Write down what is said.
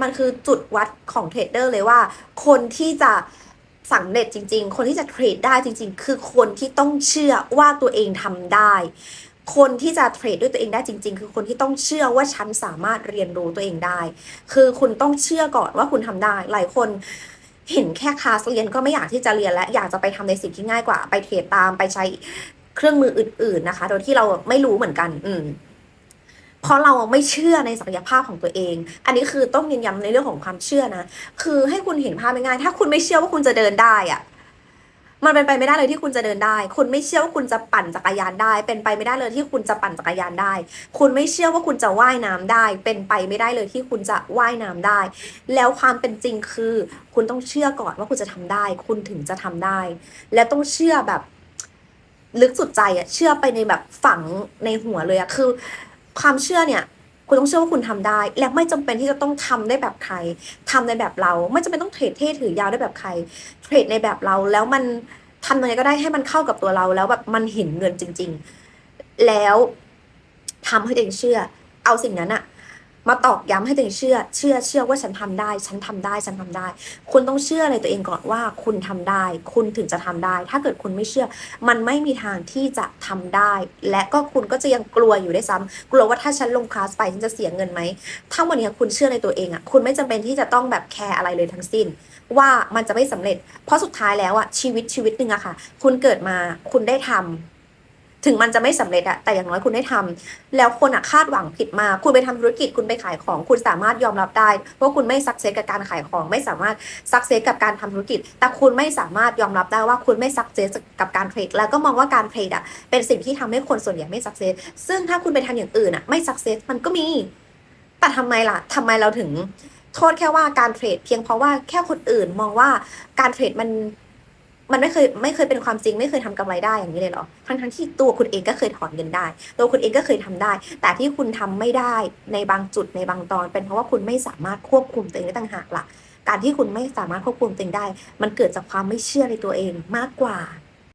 มันคือจุดวัดของเทรดเดอร์เลยว่า คนที่จะสำเร็จจริง ๆ คนที่จะเทรดได้จริง ๆ คือคนที่ต้องเชื่อว่าตัวเองทำได้ คนที่จะเทรดด้วยตัวเองได้จริง ๆ คือคนที่ต้องเชื่อว่าฉันสามารถเรียนรู้ตัวเองได้ คือคุณต้องเชื่อก่อนว่าคุณทำได้ หลายคนเห็นแค่คลาสเรียนก็ไม่อยากที่จะเรียนและอยากจะไปทำในสิ่งที่ง่ายกว่า ไปเทรดตามไปใช้เครื่องมืออื่น ๆนะคะ โดยที่เราไม่รู้เหมือนกัน อืม เพราะเราไม่เชื่อในศักยภาพของตัวเอง อันนี้คือต้องยืนยันในเรื่องของความเชื่อนะ คือให้คุณเห็นภาพง่ายๆถ้าคุณไม่เชื่อว่าคุณจะเดินได้อะมันเป็นไปไม่ได้เลยที่คุณจะเดินได้ คุณไม่เชื่อว่าคุณจะปั่นจักรยานได้ เป็นไปไม่ได้เลยที่คุณจะปั่นจักรยานได้ คุณไม่เชื่อว่าคุณจะว่ายน้ำได้ เป็นไปไม่ได้เลยที่คุณจะว่ายน้ำได้ แล้วความเป็นจริงคือ คุณต้องเชื่อก่อนว่าคุณจะทำได้ คุณถึงจะทำได้ และต้องเชื่อแบบ ลึกสุดใจอะเชื่อไปในแบบฝังในหัวเลยอะคือ ความเชื่อเนี่ยคุณต้องเชื่อว่าคุณทำได้ และไม่จำเป็นที่จะต้องทำได้แบบใครทำในแบบเรา ไม่จำเป็นต้องเทรดเท่ถือยาวได้แบบใคร เทรดในแบบเราแล้วมันทำยังไงก็ได้ให้มันเข้ากับตัวเราแล้วแบบมันเห็นเงินจริง ๆ แล้วทำให้ตัวเองเชื่อ เอาสิ่งนั้นอะ มาตอกย้ำให้ตัวเองเชื่อ เชื่อ เชื่อว่าฉันทำได้ ฉันทำได้ ฉันทำได้ คุณต้องเชื่อในตัวเองก่อนว่าคุณทำได้ คุณถึงจะทำได้ ถ้าเกิดคุณไม่เชื่อ มันไม่มีทางที่จะทำได้ และก็คุณก็จะยังกลัวอยู่ได้ซ้ำกลัวว่าถ้าฉันลงคลาสไปฉันจะเสียเงินไหม ถ้าวันนี้คุณเชื่อในตัวเองอะคุณไม่จำเป็นที่จะต้องแบบแคร์อะไรเลยทั้งสิ้น ว่ามันจะไม่สำเร็จ เพราะสุดท้ายแล้วอะชีวิตชีวิตหนึ่งอะค่ะ คุณเกิดมา คุณได้ทำ ถึงมันจะไม่สำเร็จอะแต่อย่างน้อยคุณได้ทำแล้วคนอะคาดหวังผิดมา คุณไปทำธุรกิจคุณไปขายของ คุณสามารถยอมรับได้ว่าคุณไม่สักเซสกับการขายของ ไม่สามารถสักเซสกับการทำธุรกิจ แต่คุณไม่สามารถยอมรับได้ว่าคุณไม่สักเซสกับการเทรดแล้วก็มองว่าการเทรดอะเป็นสิ่งที่ทำให้คนส่วนใหญ่ไม่สักเซสซึ่งถ้าคุณไปทำอย่างอื่นอะไม่สักเซสมันก็มี แต่ทำไมล่ะทำไมเราถึงโทษแค่ว่าการเทรดเพียงเพราะว่าแค่คนอื่นมองว่าการเทรดมัน มันไม่เคยไม่เคยเป็นความจริง ไม่เคยทำกำไรได้อย่างนี้เลยเหรอทั้งทั้งที่ตัวคุณเองก็เคยถอนเงินได้ ตัวคุณเองก็เคยทำได้ แต่ที่คุณทำไม่ได้ในบางจุดในบางตอน เป็นเพราะว่าคุณไม่สามารถควบคุมตัวเองได้ต่างหากล่ะการที่คุณไม่สามารถควบคุมตัวเองได้ มันเกิดจากความไม่เชื่อในตัวเองมากกว่า